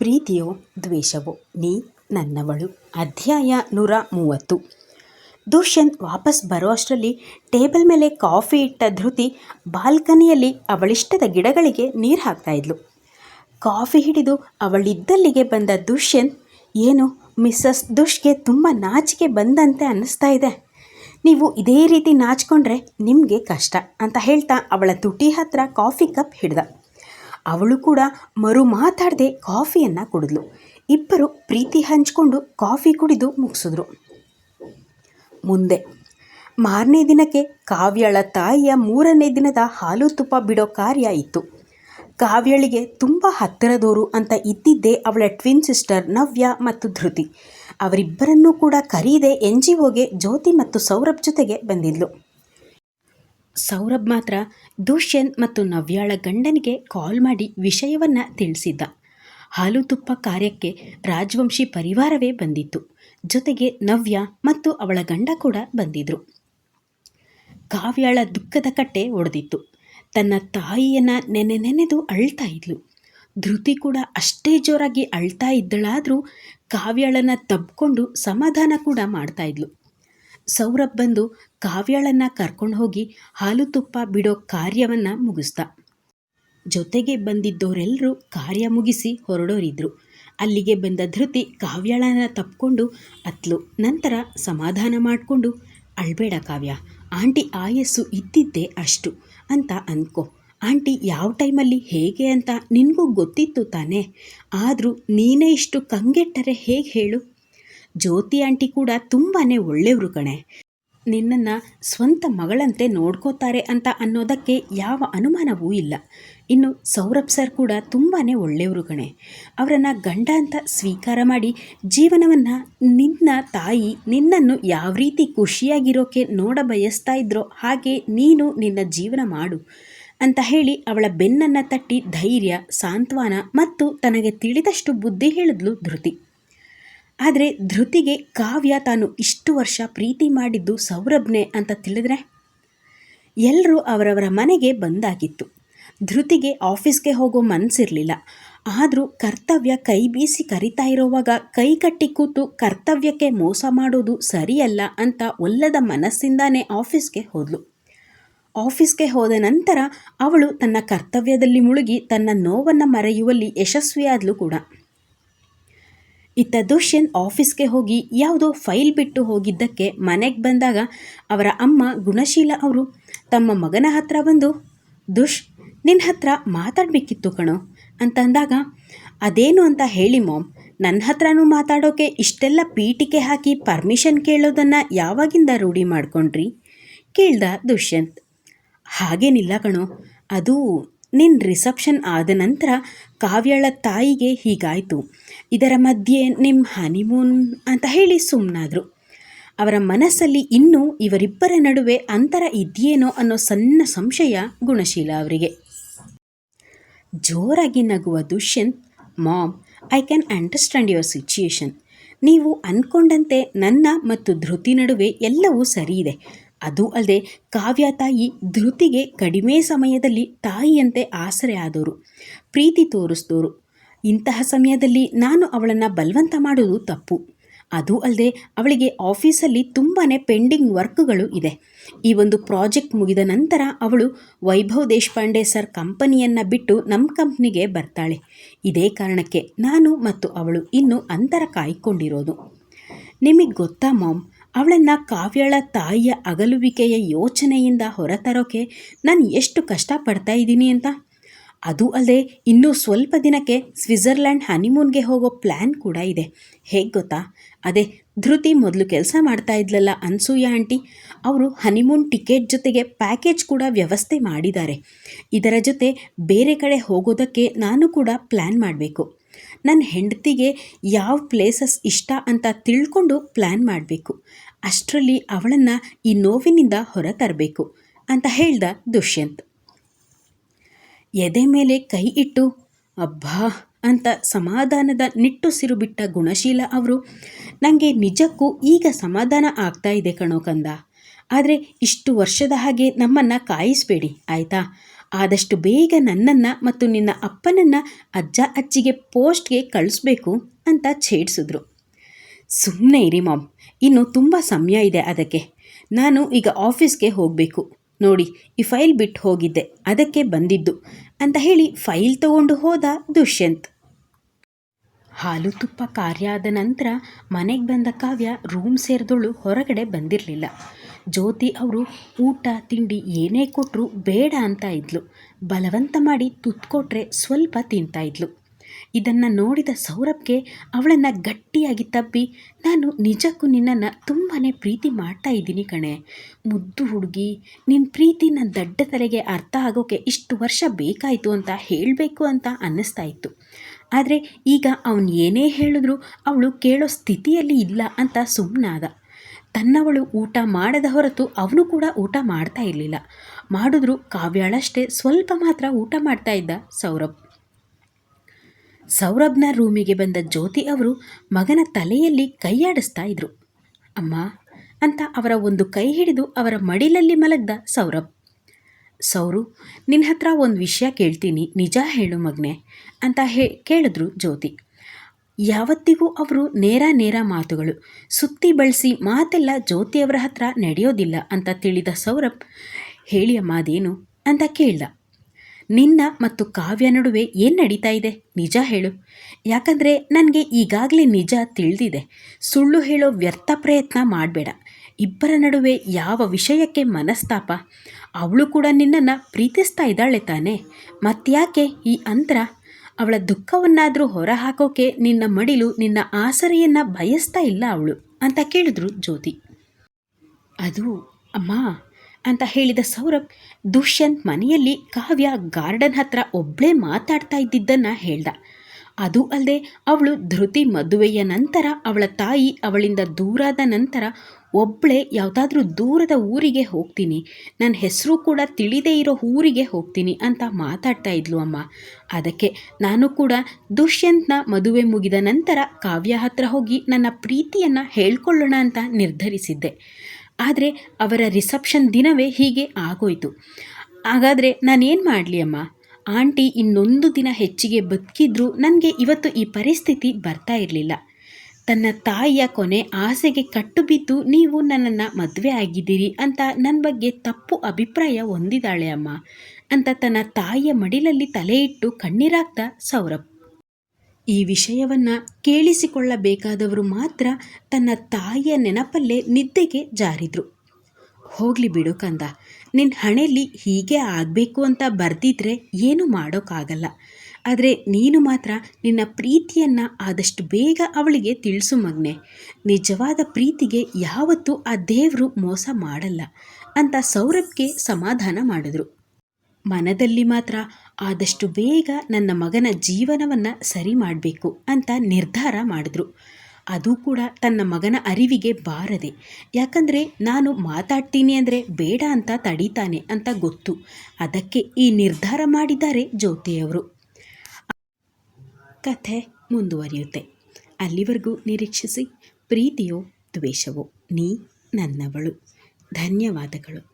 ಪ್ರೀತಿಯೋ ದ್ವೇಷವೋ ನೀ ನನ್ನವಳು. ಅಧ್ಯಾಯ ನೂರ ಮೂವತ್ತು. ದುಷ್ಯಂತ್ ವಾಪಸ್ ಬರುವಷ್ಟರಲ್ಲಿ ಟೇಬಲ್ ಮೇಲೆ ಕಾಫಿ ಇಟ್ಟ ಧೃತಿ ಬಾಲ್ಕನಿಯಲ್ಲಿ ಅವಳಿಷ್ಟದ ಗಿಡಗಳಿಗೆ ನೀರು ಹಾಕ್ತಾ ಇದ್ಲು. ಕಾಫಿ ಹಿಡಿದು ಅವಳಿದ್ದಲ್ಲಿಗೆ ಬಂದ ದುಷ್ಯಂತ್ ಏನು, ಮಿಸ್ಸಸ್ ದುಷ್ಗೆ ತುಂಬ ನಾಚಿಕೆ ಬಂದಂತೆ ಅನ್ನಿಸ್ತಾ ಇದೆ. ನೀವು ಇದೇ ರೀತಿ ನಾಚಿಕೊಂಡ್ರೆ ನಿಮಗೆ ಕಷ್ಟ ಅಂತ ಹೇಳ್ತಾ ಅವಳ ತುಟಿ ಹತ್ರ ಕಾಫಿ ಕಪ್ ಹಿಡ್ದ. ಅವಳು ಕೂಡ ಮರು ಮಾತಾಡದೆ ಕಾಫಿಯನ್ನು ಕುಡಿದ್ಲು. ಇಬ್ಬರು ಪ್ರೀತಿ ಹಂಚಿಕೊಂಡು ಕಾಫಿ ಕುಡಿದು ಮುಗಿಸಿದ್ರು. ಮುಂದೆ ಮಾರನೇ ದಿನಕ್ಕೆ ಕಾವ್ಯಳ ತಾಯಿಯ ಮೂರನೇ ದಿನದ ಹಾಲು ತುಪ್ಪ ಬಿಡೋ ಕಾರ್ಯ ಇತ್ತು. ಕಾವ್ಯಳಿಗೆ ತುಂಬ ಹತ್ತಿರದವರು ಅಂತ ಇದ್ದಿದ್ದೇ ಅವಳ ಟ್ವಿನ್ ಸಿಸ್ಟರ್ ನವ್ಯ ಮತ್ತು ಧೃತಿ. ಅವರಿಬ್ಬರನ್ನೂ ಕೂಡ ಕರೀದೆ ಎನ್ ಜಿ ಒಗೆ ಜ್ಯೋತಿ ಮತ್ತು ಸೌರಭ್ ಜೊತೆಗೆ ಬಂದಿದ್ಲು. ಸೌರಭ್ ಮಾತ್ರ ದುಷ್ಯಂತ್ ಮತ್ತು ನವ್ಯಾಳ ಗಂಡನಿಗೆ ಕಾಲ್ ಮಾಡಿ ವಿಷಯವನ್ನು ತಿಳಿಸಿದ್ದ. ಹಾಲು ತುಪ್ಪ ಕಾರ್ಯಕ್ಕೆ ರಾಜವಂಶಿ ಪರಿವಾರವೇ ಬಂದಿತ್ತು. ಜೊತೆಗೆ ನವ್ಯ ಮತ್ತು ಅವಳ ಗಂಡ ಕೂಡ ಬಂದಿದ್ರು. ಕಾವ್ಯಾಳ ದುಃಖದ ಕಟ್ಟೆ ಒಡೆದಿತ್ತು. ತನ್ನ ತಾಯಿಯನ್ನು ನೆನೆ ನೆನೆದು ಅಳ್ತಾ ಇದ್ಲು. ಧೃತಿ ಕೂಡ ಅಷ್ಟೇ ಜೋರಾಗಿ ಅಳ್ತಾ ಇದ್ದಳಾದರೂ ಕಾವ್ಯಾಳನ್ನು ತಬ್ಕೊಂಡು ಸಮಾಧಾನ ಕೂಡ ಮಾಡ್ತಾ ಇದ್ಲು. ಸೌರಭ್ ಬಂದು ಕಾವ್ಯಾಳನ್ನು ಕರ್ಕೊಂಡು ಹೋಗಿ ಹಾಲು ತುಪ್ಪ ಬಿಡೋ ಕಾರ್ಯವನ್ನು ಮುಗಿಸ್ದ. ಜೊತೆಗೆ ಬಂದಿದ್ದವರೆಲ್ಲರೂ ಕಾರ್ಯ ಮುಗಿಸಿ ಹೊರಡೋರಿದ್ರು. ಅಲ್ಲಿಗೆ ಬಂದ ಧೃತಿ ಕಾವ್ಯಾಳನ ತಪ್ಪಿಕೊಂಡು ಅತ್ಲು ನಂತರ ಸಮಾಧಾನ ಮಾಡಿಕೊಂಡು, ಅಳ್ಬೇಡ ಕಾವ್ಯ, ಆಂಟಿ ಆಯಸ್ಸು ಇದ್ದಿದ್ದೇ ಅಷ್ಟು ಅಂತ ಅಂದ್ಕೋ. ಆಂಟಿ ಯಾವ ಟೈಮಲ್ಲಿ ಹೇಗೆ ಅಂತ ನಿನಗೂ ಗೊತ್ತಿತ್ತು ತಾನೇ, ಆದರೂ ನೀನೇ ಇಷ್ಟು ಕಂಗೆಟ್ಟರೆ ಹೇಗೆ ಹೇಳು? ಜ್ಯೋತಿ ಆಂಟಿ ಕೂಡ ತುಂಬಾ ಒಳ್ಳೆಯವರು ಕಣೆ. ನಿನ್ನನ್ನು ಸ್ವಂತ ಮಗಳಂತೆ ನೋಡ್ಕೋತಾರೆ ಅಂತ ಅನ್ನೋದಕ್ಕೆ ಯಾವ ಅನುಮಾನವೂ ಇಲ್ಲ. ಇನ್ನು ಸೌರಭ್ ಸರ್ ಕೂಡ ತುಂಬಾ ಒಳ್ಳೆಯವರು ಕಣೆ. ಅವರನ್ನು ಗಂಡ ಅಂತ ಸ್ವೀಕಾರ ಮಾಡಿ ಜೀವನವನ್ನು ನಿನ್ನ ತಾಯಿ ನಿನ್ನನ್ನು ಯಾವ ರೀತಿ ಖುಷಿಯಾಗಿರೋಕೆ ನೋಡ ಬಯಸ್ತಾ ಇದ್ರೋ ಹಾಗೆ ನೀನು ನಿನ್ನ ಜೀವನ ಮಾಡು ಅಂತ ಹೇಳಿ ಅವಳ ಬೆನ್ನನ್ನು ತಟ್ಟಿ ಧೈರ್ಯ, ಸಾಂತ್ವನ ಮತ್ತು ತನಗೆ ತಿಳಿದಷ್ಟು ಬುದ್ಧಿ ಹೇಳಿದ್ಲು ಧೃತಿ. ಆದರೆ ಧೃತಿಗೆ ಕಾವ್ಯ ತಾನು ಇಷ್ಟು ವರ್ಷ ಪ್ರೀತಿ ಮಾಡಿದ್ದು ಸೌರಭ್ನೆ ಅಂತ ತಿಳಿದ್ರೆ? ಎಲ್ಲರೂ ಅವರವರ ಮನೆಗೆ ಬಂದಾಗಿತ್ತು. ಧೃತಿಗೆ ಆಫೀಸ್ಗೆ ಹೋಗೋ ಮನಸ್ಸಿರಲಿಲ್ಲ ಆದರೂ ಕರ್ತವ್ಯ ಕೈ ಬೀಸಿ ಕರಿತಾ ಇರೋವಾಗ ಕೈ ಕಟ್ಟಿ ಕೂತು ಕರ್ತವ್ಯಕ್ಕೆ ಮೋಸ ಮಾಡೋದು ಸರಿಯಲ್ಲ ಅಂತ ಒಲ್ಲದ ಮನಸ್ಸಿಂದಾನೇ ಆಫೀಸ್ಗೆ ಹೋದ್ಲು. ಆಫೀಸ್ಗೆ ಹೋದ ನಂತರ ಅವಳು ತನ್ನ ಕರ್ತವ್ಯದಲ್ಲಿ ಮುಳುಗಿ ತನ್ನ ನೋವನ್ನು ಮರೆಯುವಲ್ಲಿ ಯಶಸ್ವಿಯಾದಳು ಕೂಡ. ಇತ್ತ ದುಷ್ಯನ್ ಆಫೀಸ್ಗೆ ಹೋಗಿ ಯಾವುದೋ ಫೈಲ್ ಬಿಟ್ಟು ಹೋಗಿದ್ದಕ್ಕೆ ಮನೆಗೆ ಬಂದಾಗ ಅವರ ಅಮ್ಮ ಗುಣಶೀಲ ಅವರು, ತಮ್ಮ ಮಗನ ಹತ್ರ ಬಂದು, ದುಷ್ ನಿನ್ನ ಹತ್ರ ಮಾತಾಡಬೇಕಿತ್ತು ಕಣೋ ಅಂತ ಅಂದಾಗ ಅದೇನು ಅಂತ ಹೇಳಿ ಮಾಮ್ ನನ್ನ ಹತ್ರನೂ ಮಾತಾಡೋಕೆ ಇಷ್ಟೆಲ್ಲ ಪೀಟಿಕೆ ಹಾಕಿ ಪರ್ಮಿಷನ್ ಕೇಳೋದನ್ನು ಯಾವಾಗಿಂದ ರೂಢಿ ಮಾಡ್ಕೊಂಡ್ರಿ? ಕೇಳ್ದ ದುಷ್ಯಂತ್. ಹಾಗೇನಿಲ್ಲ ಕಣೋ, ಅದು ನಿನ್ನ ರಿಸೆಪ್ಷನ್ ಆದ ನಂತರ ಕಾವ್ಯಳ ತಾಯಿಗೆ ಹೀಗಾಯಿತು. ಇದರ ಮಧ್ಯೆ ನಿಮ್ಮ ಹನಿಮೂನ್ ಅಂತ ಹೇಳಿ ಸುಮ್ಮನಾದರು ಅವರ ಮನಸ್ಸಲ್ಲಿ ಇನ್ನೂ ಇವರಿಬ್ಬರ ನಡುವೆ ಅಂತರ ಇದೆಯೇನೋ ಅನ್ನೋ ಸಣ್ಣ ಸಂಶಯ ಗುಣಶೀಲ ಅವರಿಗೆ. ಜೋರಾಗಿ ನಗುವ Dushyanth, mom, I can understand your situation. ನೀವು ಅಂದ್ಕೊಂಡಂತೆ ನನ್ನ ಮತ್ತು ಧೃತಿ ನಡುವೆ ಎಲ್ಲವೂ ಸರಿ ಇದೆ ಅದು ಅಲ್ಲದೆ ಕಾವ್ಯ ತಾಯಿ ಧೃತಿಗೆ ಕಡಿಮೆ ಸಮಯದಲ್ಲಿ ತಾಯಿಯಂತೆ ಆಸರೆ ಆದವರು ಪ್ರೀತಿ ತೋರಿಸಿದವರು ಇಂತಹ ಸಮಯದಲ್ಲಿ ನಾನು ಅವಳನ್ನು ಬಲವಂತ ಮಾಡೋದು ತಪ್ಪು. ಅದು ಅಲ್ಲದೆ ಅವಳಿಗೆ ಆಫೀಸಲ್ಲಿ ತುಂಬಾ ಪೆಂಡಿಂಗ್ ವರ್ಕ್ಗಳು ಇದೆ. ಈ ಒಂದು ಪ್ರಾಜೆಕ್ಟ್ ಮುಗಿದ ನಂತರ ಅವಳು ವೈಭವ್ ದೇಶಪಾಂಡೆ ಸರ್ ಕಂಪನಿಯನ್ನು ಬಿಟ್ಟು ನಮ್ಮ ಕಂಪ್ನಿಗೆ ಬರ್ತಾಳೆ. ಇದೇ ಕಾರಣಕ್ಕೆ ನಾನು ಮತ್ತು ಅವಳು ಇನ್ನೂ ಅಂತರ ಕಾಯ್ಕೊಂಡಿರೋದು. ನಿಮಗೆ ಗೊತ್ತಾ ಮಾಮ್? ಅವಳನ್ನು ಕಾವ್ಯಳ ತಾಯಿಯ ಅಗಲುವಿಕೆಯ ಯೋಚನೆಯಿಂದ ಹೊರತರೋಕೆ ನಾನು ಎಷ್ಟು ಕಷ್ಟಪಡ್ತಾ ಇದ್ದೀನಿ ಅಂತ? ಅದು ಅಲ್ಲದೆ ಇನ್ನೂ ಸ್ವಲ್ಪ ದಿನಕ್ಕೆ ಸ್ವಿಟ್ಜರ್ಲ್ಯಾಂಡ್ ಹನಿಮೂನ್ಗೆ ಹೋಗೋ ಪ್ಲ್ಯಾನ್ ಕೂಡ ಇದೆ. ಹೇಗೆ ಗೊತ್ತಾ? ಅದೇ ಧೃತಿ ಮೊದಲು ಕೆಲಸ ಮಾಡ್ತಾ ಇದ್ಲಲ್ಲ ಅನ್ಸೂಯ ಆಂಟಿ, ಅವರು ಹನಿಮೂನ್ ಟಿಕೆಟ್ ಜೊತೆಗೆ ಪ್ಯಾಕೇಜ್ ಕೂಡ ವ್ಯವಸ್ಥೆ ಮಾಡಿದ್ದಾರೆ. ಇದರ ಜೊತೆ ಬೇರೆ ಕಡೆ ಹೋಗೋದಕ್ಕೆ ನಾನು ಕೂಡ ಪ್ಲ್ಯಾನ್ ಮಾಡಬೇಕು. ನನ್ನ ಹೆಂಡತಿಗೆ ಯಾವ ಪ್ಲೇಸಸ್ ಇಷ್ಟ ಅಂತ ತಿಳ್ಕೊಂಡು ಪ್ಲ್ಯಾನ್ ಮಾಡಬೇಕು. ಅಷ್ಟರಲ್ಲಿ ಅವಳನ್ನು ಈ ನೋವಿನಿಂದ ಹೊರ ತರಬೇಕು ಅಂತ ಹೇಳ್ದ ದುಷ್ಯಂತ್. ಎದೆ ಮೇಲೆ ಕೈ ಇಟ್ಟು, ಅಬ್ಬಾ ಅಂತ ಸಮಾಧಾನದ ನಿಟ್ಟುಸಿರು ಬಿಟ್ಟ ಗುಣಶೀಲ ಅವರು ನನಗೆ ನಿಜಕ್ಕೂ ಈಗ ಸಮಾಧಾನ ಆಗ್ತಾ ಇದೆ ಕಣೋ ಕಂದ. ಆದರೆ ಇಷ್ಟು ವರ್ಷದ ಹಾಗೆ ನಮ್ಮನ್ನು ಕಾಯಿಸಬೇಡಿ, ಆಯಿತಾ? ಆದಷ್ಟು ಬೇಗ ನನ್ನನ್ನು ಮತ್ತು ನಿನ್ನ ಅಪ್ಪನನ್ನು ಅಜ್ಜ ಅಜ್ಜಿಗೆ ಪೋಸ್ಟ್ಗೆ ಕಳಿಸ್ಬೇಕು ಅಂತ ಛೇಡಿಸಿದ್ರು. ಸುಮ್ಮನೆ ಇರಿ ಮಾಮ್, ಇನ್ನು ತುಂಬ ಸಮಯ ಇದೆ ಅದಕ್ಕೆ. ನಾನು ಈಗ ಆಫೀಸ್ಗೆ ಹೋಗಬೇಕು. ನೋಡಿ, ಈ ಫೈಲ್ ಬಿಟ್ಟು ಹೋಗಿದ್ದೆ, ಅದಕ್ಕೆ ಬಂದಿದ್ದು ಅಂತ ಹೇಳಿ ಫೈಲ್ ತಗೊಂಡು ಹೋದ ದುಷ್ಯಂತ್. ಹಾಲು ತುಪ್ಪ ಕಾರ್ಯ ಆದ ನಂತರ ಮನೆಗೆ ಬಂದ ಕಾವ್ಯ ರೂಮ್ ಸೇರಿದವಳು ಹೊರಗಡೆ ಬಂದಿರಲಿಲ್ಲ. ಜ್ಯೋತಿ ಅವರು ಊಟ, ತಿಂಡಿ ಏನೇ ಕೊಟ್ಟರು ಬೇಡ ಅಂತ ಇದ್ಲು. ಬಲವಂತ ಮಾಡಿ ತುತ್ತು ಕೊಟ್ಟರೆ ಸ್ವಲ್ಪ ತಿಂತಾ ಇದನ್ನು ನೋಡಿದ ಸೌರಭ್ಗೆ ಅವಳನ್ನು ಗಟ್ಟಿಯಾಗಿ ತಬ್ಬಿ, ನಾನು ನಿಜಕ್ಕೂ ನಿನ್ನನ್ನು ತುಂಬಾ ಪ್ರೀತಿ ಮಾಡ್ತಾ ಇದ್ದೀನಿ ಕಣೆ. ಮುದ್ದು ಹುಡುಗಿ ನಿನ್ನ ಪ್ರೀತಿ ನನ್ನ ದಡ್ಡ ತಲೆಗೆ ಅರ್ಥ ಆಗೋಕ್ಕೆ ಇಷ್ಟು ವರ್ಷ ಬೇಕಾಯಿತು ಅಂತ ಹೇಳಬೇಕು ಅಂತ ಅನ್ನಿಸ್ತಾ ಇತ್ತು. ಆದರೆ ಈಗ ಅವನು ಏನೇ ಹೇಳಿದ್ರು ಅವಳು ಕೇಳೋ ಸ್ಥಿತಿಯಲ್ಲಿ ಇಲ್ಲ ಅಂತ ಸುಮ್ಮನಾದ ತನ್ನವಳು ಊಟ ಮಾಡದ ಹೊರತು ಅವನು ಕೂಡ ಊಟ ಮಾಡ್ತಾ ಇರಲಿಲ್ಲ. ಮಾಡಿದ್ರು ಕಾವ್ಯಾಳಷ್ಟೇ ಸ್ವಲ್ಪ ಮಾತ್ರ ಊಟ ಮಾಡ್ತಾ ಇದ್ದ ಸೌರಭ್. ಸೌರಭ್ನ ರೂಮಿಗೆ ಬಂದ ಜ್ಯೋತಿ ಅವರು ಮಗನ ತಲೆಯಲ್ಲಿ ಕೈಯಾಡಿಸ್ತಾ ಇದ್ರು. ಅಮ್ಮ, ಅಂತ ಅವರ ಒಂದು ಕೈ ಹಿಡಿದು ಅವರ ಮಡಿಲಲ್ಲಿ ಮಲಗ್ದ ಸೌರಭ್. ಸೌರು ನಿನ್ನ ಹತ್ರ ಒಂದು ವಿಷಯ ಕೇಳ್ತೀನಿ. ನಿಜ ಹೇಳು ಮಗ್ನೆ, ಅಂತ ಹೇ ಕೇಳಿದ್ರು ಜ್ಯೋತಿ. ಯಾವತ್ತಿಗೂ ಅವರು ನೇರ ನೇರ ಮಾತುಗಳು. ಸುತ್ತಿ ಬಳಸಿ ಮಾತೆಲ್ಲ ಜ್ಯೋತಿಯವರ ಹತ್ರ ನಡೆಯೋದಿಲ್ಲ ಅಂತ ತಿಳಿದ ಸೌರಭ್ ಹೇಳಿ ಅಮ್ಮ ಅದೇನು ಅಂತ ಕೇಳ್ದ. ನಿನ್ನ ಮತ್ತು ಕಾವ್ಯ ನಡುವೆ ಏನು ನಡೀತಾ ಇದೆ? ನಿಜ ಹೇಳು. ಯಾಕಂದರೆ ನನಗೆ ಈಗಾಗಲೇ ನಿಜ ತಿಳಿದಿದೆ. ಸುಳ್ಳು ಹೇಳೋ ವ್ಯರ್ಥ ಪ್ರಯತ್ನ ಮಾಡಬೇಡ. ಇಬ್ಬರ ನಡುವೆ ಯಾವ ವಿಷಯಕ್ಕೆ ಮನಸ್ತಾಪ? ಅವಳು ಕೂಡ ನಿನ್ನನ್ನು ಪ್ರೀತಿಸ್ತಾ ಇದ್ದಾಳೆ ತಾನೆ? ಮತ್ತ್ಯಾಕೆ ಈ ಅಂತರ ಅವಳ ದುಃಖವನ್ನಾದರೂ ಹೊರ ಹಾಕೋಕೆ ನಿನ್ನ ಮಡಿಲು ನಿನ್ನ ಆಸರೆಯನ್ನು ಬಯಸ್ತಾ ಇಲ್ಲ ಅವಳು ಅಂತ ಕೇಳಿದ್ರು ಜ್ಯೋತಿ. ಅದು, ಅಮ್ಮ, ಅಂತ ಹೇಳಿದ ಸೌರಭ್ ದುಷ್ಯಂತ್ ಮನೆಯಲ್ಲಿ ಕಾವ್ಯ ಗಾರ್ಡನ್ ಹತ್ರ ಒಬ್ಬಳೇ ಮಾತಾಡ್ತಾ ಇದ್ದಿದ್ದನ್ನು ಹೇಳ್ದ. ಅದು ಅಲ್ಲದೆ ಅವಳು ಧೃತಿ ಮದುವೆಯ ನಂತರ ಅವಳ ತಾಯಿ ಅವಳಿಂದ ದೂರಾದ ನಂತರ ಒಬ್ಬಳೇ ಯಾವುದಾದ್ರೂ ದೂರದ ಊರಿಗೆ ಹೋಗ್ತೀನಿ. ನನ್ನ ಹೆಸರು ಕೂಡ ತಿಳಿದೇ ಇರೋ ಊರಿಗೆ ಹೋಗ್ತೀನಿ ಅಂತ ಮಾತಾಡ್ತಾ ಇದ್ಲು ಅಮ್ಮ. ಅದಕ್ಕೆ ನಾನು ಕೂಡ ದುಷ್ಯಂತ್ನ ಮದುವೆ ಮುಗಿದ ನಂತರ ಕಾವ್ಯ ಹತ್ರ ಹೋಗಿ ನನ್ನ ಪ್ರೀತಿಯನ್ನು ಹೇಳ್ಕೊಳ್ಳೋಣ ಅಂತ ನಿರ್ಧರಿಸಿದ್ದೆ. ಆದರೆ ಅವರ ರಿಸೆಪ್ಷನ್ ದಿನವೇ ಹೀಗೆ ಆಗೋಯ್ತು. ಹಾಗಾದರೆ ನಾನೇನು ಮಾಡಲಿ ಅಮ್ಮ? ಆಂಟಿ ಇನ್ನೊಂದು ದಿನ ಹೆಚ್ಚಿಗೆ ಬದುಕಿದ್ರೂ ನನಗೆ ಇವತ್ತು ಈ ಪರಿಸ್ಥಿತಿ ಬರ್ತಾ ಇರಲಿಲ್ಲ. ತನ್ನ ತಾಯಿಯ ಕೊನೆ ಆಸೆಗೆ ಕಟ್ಟು ಬಿದ್ದು ನೀವು ನನ್ನನ್ನು ಮದುವೆ ಆಗಿದ್ದೀರಿ ಅಂತ ನನ್ನ ಬಗ್ಗೆ ತಪ್ಪು ಅಭಿಪ್ರಾಯ ಹೊಂದಿದ್ದಾಳೆ ಅಮ್ಮ ಅಂತ ತನ್ನ ತಾಯಿಯ ಮಡಿಲಲ್ಲಿ ತಲೆಯಿಟ್ಟು ಇಟ್ಟು ಕಣ್ಣೀರಾಗ್ತಾ ಸೌರಭ್. ಈ ವಿಷಯವನ್ನು ಕೇಳಿಸಿಕೊಳ್ಳಬೇಕಾದವರು ಮಾತ್ರ ತನ್ನ ತಾಯಿಯ ನೆನಪಲ್ಲೇ ನಿದ್ದೆಗೆ ಜಾರಿದ್ರು. ಹೋಗಲಿ ಬಿಡು ಕಂದ ನಿನ್ನ ಹಣೆಯಲ್ಲಿ ಹೀಗೆ ಆಗಬೇಕು ಅಂತ ಬರೆದಿದ್ರೆ ಏನು ಮಾಡೋಕ್ಕಾಗಲ್ಲ. ಆದರೆ ನೀನು ಮಾತ್ರ ನಿನ್ನ ಪ್ರೀತಿಯನ್ನು ಆದಷ್ಟು ಬೇಗ ಅವಳಿಗೆ ತಿಳಿಸು ಮಗ್ನೆ. ನಿಜವಾದ ಪ್ರೀತಿಗೆ ಯಾವತ್ತೂ ಆ ದೇವರು ಮೋಸ ಮಾಡಲ್ಲ ಅಂತ ಸೌರಭ್ಗೆ ಸಮಾಧಾನ ಮಾಡಿದ್ರು. ಮನದಲ್ಲಿ ಮಾತ್ರ ಆದಷ್ಟು ಬೇಗ ನನ್ನ ಮಗನ ಜೀವನವನ್ನು ಸರಿ ಮಾಡಬೇಕು ಅಂತ ನಿರ್ಧಾರ ಮಾಡಿದ್ರು. ಅದು ಕೂಡ ತನ್ನ ಮಗನ ಅರಿವಿಗೆ ಬಾರದೆ. ಯಾಕಂದರೆ ನಾನು ಮಾತಾಡ್ತೀನಿ ಅಂದರೆ ಬೇಡ ಅಂತ ತಡೀತಾನೆ ಅಂತ ಗೊತ್ತು. ಅದಕ್ಕೆ ಈ ನಿರ್ಧಾರ ಮಾಡಿದ್ದಾರೆ ಜ್ಯೋತಿಯವರು. ಕಥೆ ಮುಂದುವರಿಯುತ್ತೆ. ಅಲ್ಲಿವರೆಗೂ ನಿರೀಕ್ಷಿಸಿ ಪ್ರೀತಿಯೋ ದ್ವೇಷವೋ ನೀ ನನ್ನವಳು. ಧನ್ಯವಾದಗಳು.